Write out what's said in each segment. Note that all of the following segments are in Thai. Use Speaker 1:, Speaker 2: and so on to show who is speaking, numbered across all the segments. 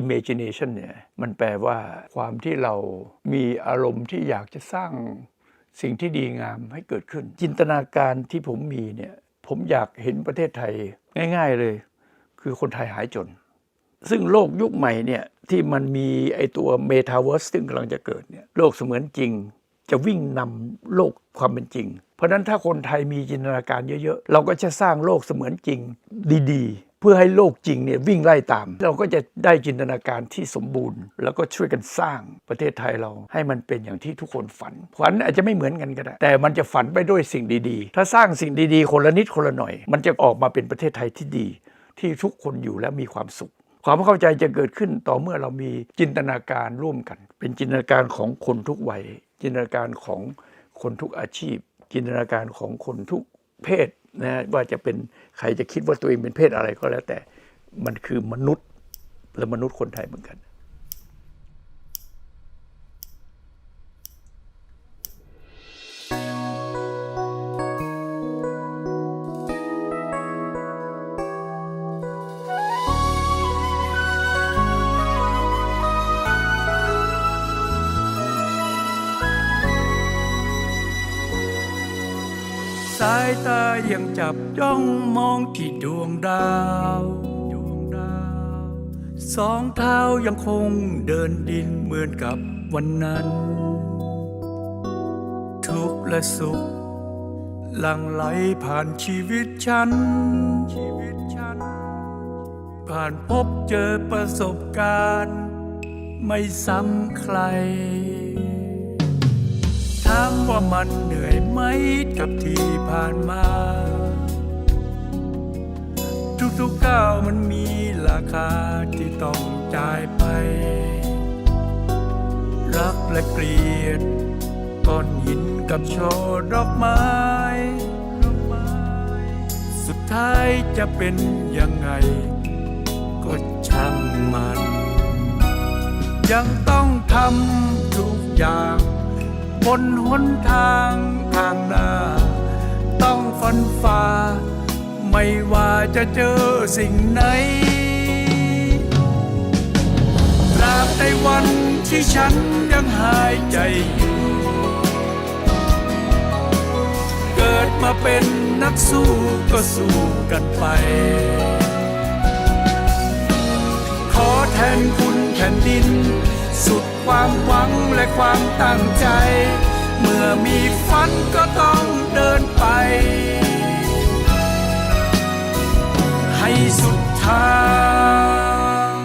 Speaker 1: imagination เนี่ยมันแปลว่าความที่เรามีอารมณ์ที่อยากจะสร้างสิ่งที่ดีงามให้เกิดขึ้น จินตนาการที่ผมมีเนี่ยผมอยากเห็นประเทศไทยง่าย ๆเลย คือคนไทยหายจน ซึ่งโลกยุคใหม่เนี่ยที่มันมีไอตัวเมตาเวิร์สซึ่งกำลังจะเกิดเนี่ยโลกเสมือนจริง จะวิ่งนำโลกความเป็นจริง เพราะฉะนั้นถ้าคนไทยมีจินตนาการเยอะๆ เราก็จะสร้างโลกเสมือนจริงดีๆ พื่อให้โลกจริงเนี่ยวิ่งไล่ตาม เราก็จะได้จินตนาการที่สมบูรณ์ แล้วก็ช่วยกันสร้างประเทศไทยเรา ให้มันเป็นอย่างที่ทุกคนฝันฝันอาจจะไม่เหมือนกันก็ได้ แต่มันจะฝันไปด้วยสิ่งดีๆ ถ้าสร้างสิ่งดีๆ คนละนิดคนละหน่อย มันจะออกมาเป็นประเทศไทยที่ดี ที่ทุกคนอยู่แล้วมีความสุขความเข้าใจจะเกิดขึ้นต่อเมื่อเรามีจินตนาการร่วมกัน เป็นจินตนาการของคนทุกวัย จินตนาการของคนทุกอาชีพ จินตนาการของคนทุก เพศนะว่าจะเป็นใครจะคิดว่าตัวเองเป็นเพศอะไรก็แล้วแต่มันคือมนุษย์และมนุษย์คนไทยเหมือนกันายตายังจับจ้องมองที่ดวงดาวดวงดาว สองเท้ายังคงเดินดินเหมือนกับวันนั้น ทุกข์และสุขหลั่งไหลผ่านชีวิตฉัน ชีวิตฉัน ผ่านพบเจอประสบการณ์ ไม่ซ้ำใครามว่ามันเหนื่อยไหมกับที่ผ่านมา ทุกๆก้าวมันมีราคาที่ต้องจ่ายไป รักและเกลียดก้อนหินกับช่อดอกไม้ สุดท้ายจะเป็นยังไง ก็ช่างมัน ยังต้องทำทุกอย่าง บนหนทางข้างหน้า ต้องฟันฝ่า ไม่ว่าจะเจอสิ่งไหนตราบในวันที่ฉันยังหายใจอยู่เกิดมาเป็นนักสู้ก็สู้กันไป ขอแทนคุณแผ่นดิน สุดความหวังและความตั้งใจ เมื่อมีฝันก็ต้องเดินไป ให้สุดทาง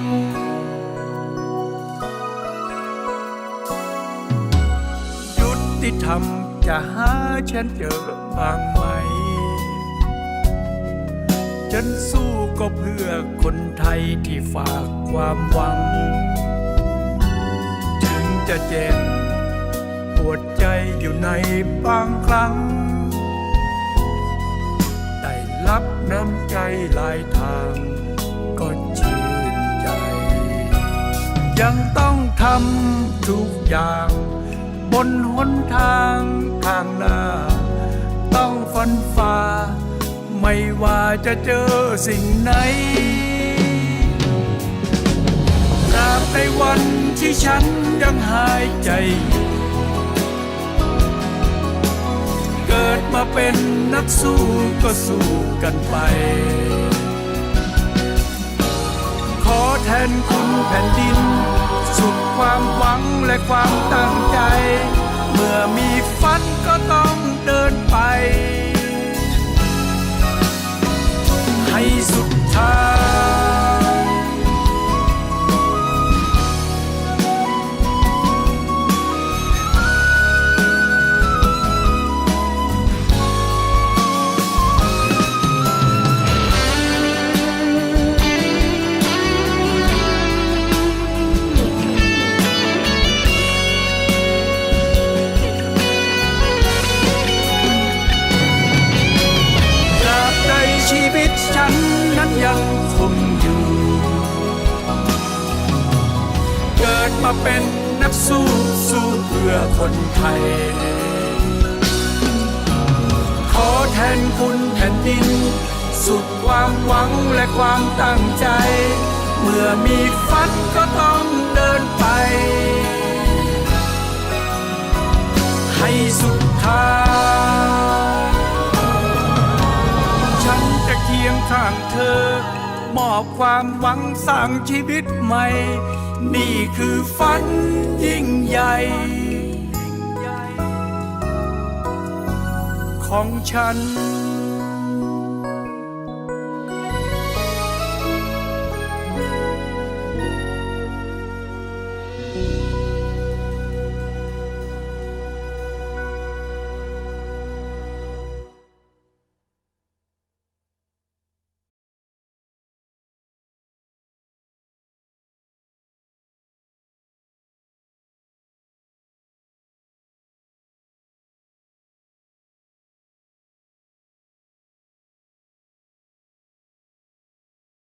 Speaker 1: ยุติธรรมจะหาฉันเจอบางไหม ฉันสู้ก็เพื่อคนไทยที่ฝากความหวัง จะเจ็บปวดใจอยู่ในบางครั้ง ได้รับน้ำใจหลายทาง ก็ชื่นใจ ยังต้องทำทุกอย่าง บนหนทางข้างหน้า ต้องฟันฝ่า ไม่ว่าจะเจอสิ่งไหน ที่ฉันยังหายใจอยู่ เกิดมาเป็นนักสู้ก็สู้กันไป ขอแทนคุณแผ่นดิน สุดความหวังและความตั้งใจ เมื่อมีฝัน นั้นยังคงอยู่ เกิดมาเป็นนักสู้สู้เพื่อคนไทย ขอแทนคุณแผ่นดิน สุดความหวังและความตั้งใจ
Speaker 2: เมื่อมีฝันก็ต้องเดินไป อบความหวังสร้างชีวิตใหม่ นี่คือฝันยิ่งใหญ่ ของฉัน